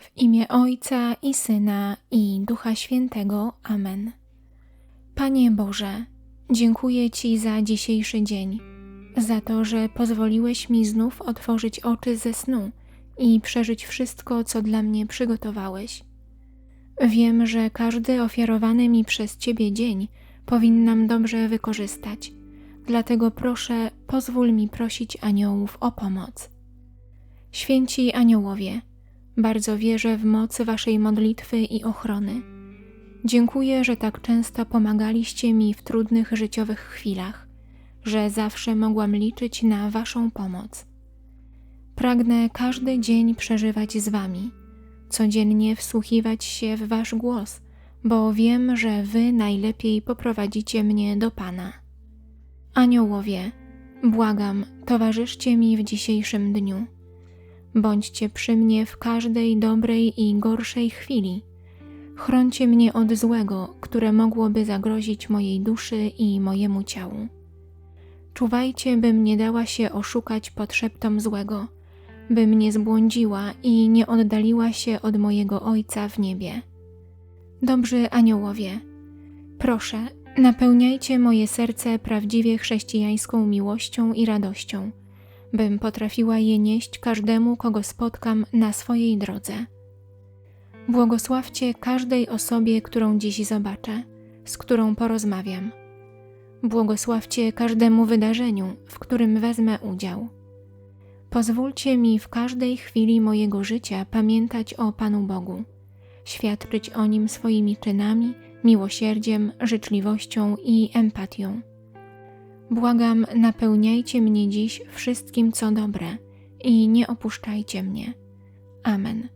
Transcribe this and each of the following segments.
W imię Ojca i Syna i Ducha Świętego. Amen. Panie Boże, dziękuję Ci za dzisiejszy dzień, za to, że pozwoliłeś mi znów otworzyć oczy ze snu i przeżyć wszystko, co dla mnie przygotowałeś. Wiem, że każdy ofiarowany mi przez Ciebie dzień powinnam dobrze wykorzystać, dlatego proszę, pozwól mi prosić aniołów o pomoc. Święci aniołowie, bardzo wierzę w moc Waszej modlitwy i ochrony. Dziękuję, że tak często pomagaliście mi w trudnych życiowych chwilach, że zawsze mogłam liczyć na Waszą pomoc. Pragnę każdy dzień przeżywać z Wami, codziennie wsłuchiwać się w Wasz głos, bo wiem, że Wy najlepiej poprowadzicie mnie do Pana. Aniołowie, błagam, towarzyszcie mi w dzisiejszym dniu. Bądźcie przy mnie w każdej dobrej i gorszej chwili. Chroncie mnie od złego, które mogłoby zagrozić mojej duszy i mojemu ciału. Czuwajcie, bym nie dała się oszukać pod szeptom złego, bym nie zbłądziła i nie oddaliła się od mojego Ojca w niebie. Dobrzy aniołowie, proszę, napełniajcie moje serce prawdziwie chrześcijańską miłością i radością, bym potrafiła je nieść każdemu, kogo spotkam na swojej drodze. Błogosławcie każdej osobie, którą dziś zobaczę, z którą porozmawiam. Błogosławcie każdemu wydarzeniu, w którym wezmę udział. Pozwólcie mi w każdej chwili mojego życia pamiętać o Panu Bogu, świadczyć o Nim swoimi czynami, miłosierdziem, życzliwością i empatią. Błagam, napełniajcie mnie dziś wszystkim, co dobre i nie opuszczajcie mnie. Amen.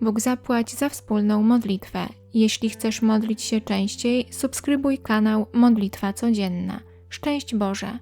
Bóg zapłać za wspólną modlitwę. Jeśli chcesz modlić się częściej, subskrybuj kanał Modlitwa Codzienna. Szczęść Boże!